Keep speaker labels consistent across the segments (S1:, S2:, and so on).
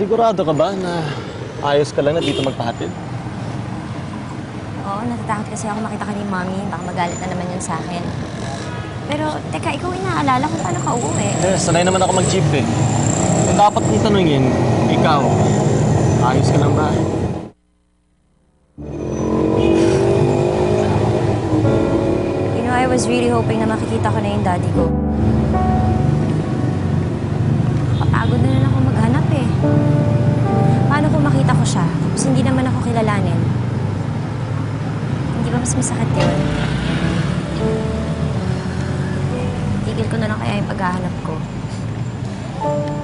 S1: Sigurado ka ba na ayos ka lang na dito magpahatid?
S2: Oo, natatakot kasi ako makita ka ni Mami. Baka magalit na naman yun sa akin. Pero, teka, ikaw inaalala kung paano ka uuwi.
S1: Eh, sanay naman ako mag-jeep eh. Kung dapat kong tanungin, ikaw, ayos ka lang ba?
S2: You know, I was really hoping na makikita ko na yung daddy ko. Tapos hindi naman ako kilalanin. Hindi ba mas masakit yun? Tigil ko na lang kaya yung paghahanap ko.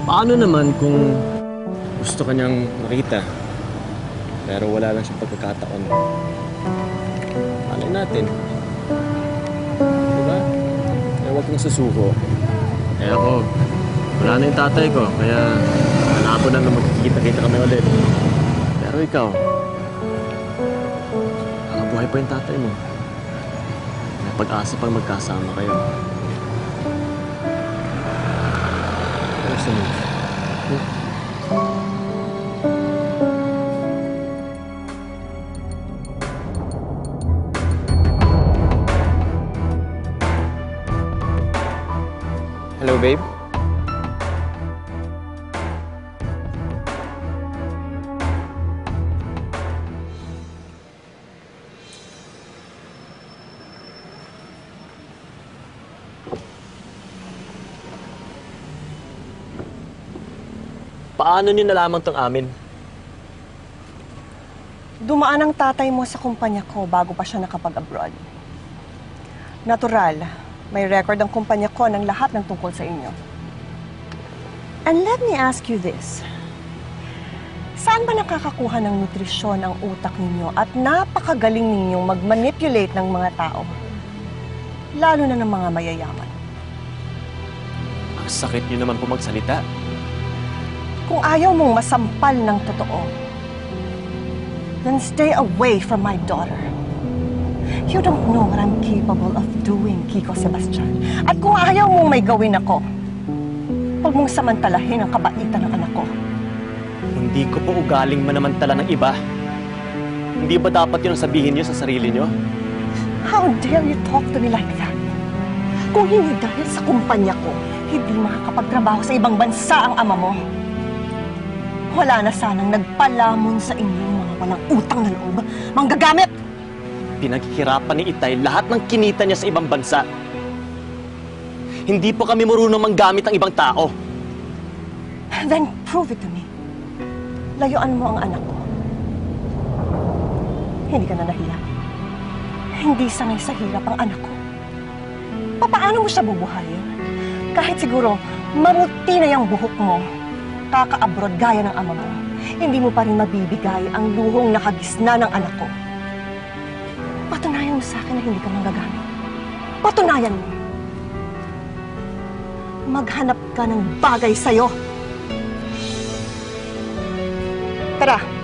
S1: Paano naman kung gusto ka niyang makita, pero wala lang siyang pagkakataon? Malay natin. Diba? Eh, huwag kang susuko. Eh ako, wala na yung tatay ko, kaya malabo na na magkikita-kita kami ulit. Pero ikaw, nakabuhay pa yung tatay mo. May pag-asa pang magkasama kayo. Ayos na mo. Hello, babe. Paano niyo nalaman tong amin?
S3: Dumaan ang tatay mo sa kumpanya ko bago pa siya nakapag-abroad. Natural, may record ang kumpanya ko ng lahat ng tungkol sa inyo. And let me ask you this. Saan ba nakakakuha ng nutrisyon ang utak ninyo at napakagaling ninyong mag-manipulate ng mga tao? Lalo na ng mga mayayaman.
S1: Ang sakit niyo naman po magsalita.
S3: Kung ayaw mong masampal ng totoo, then stay away from my daughter. You don't know what I'm capable of doing, Kiko Sebastian. At kung ayaw mong may gawin ako, huwag mong samantalahin ang kabaitan ng anak ko.
S1: Hindi ko po ugaling manamantala ng iba. Hindi ba dapat yun ang sabihin niyo sa sarili niyo?
S3: How dare you talk to me like that? Kung hindi dahil sa kumpanya ko, hindi makakapagtrabaho sa ibang bansa ang ama mo. Wala na sanang nagpalamon sa inyong mga walang utang na loob, manggagamit!
S1: Pinaghirapan ni Itay lahat ng kinita niya sa ibang bansa. Hindi po kami marunong manggamit ng ibang tao.
S3: Then prove it to me. Layuan mo ang anak ko. Hindi ka na nahiya. Hindi sanay sa hirap ang anak ko. Papaano mo siya bubuhayin? Kahit siguro mamuti na yung buhok mo, kaka-abroad gaya ng ama mo, hindi mo pa rin mabibigay ang luhong nakagisna ng anak ko. Patunayan mo sa akin na hindi ka manggagamit. Patunayan mo. Maghanap ka ng bagay sa'yo. Tara,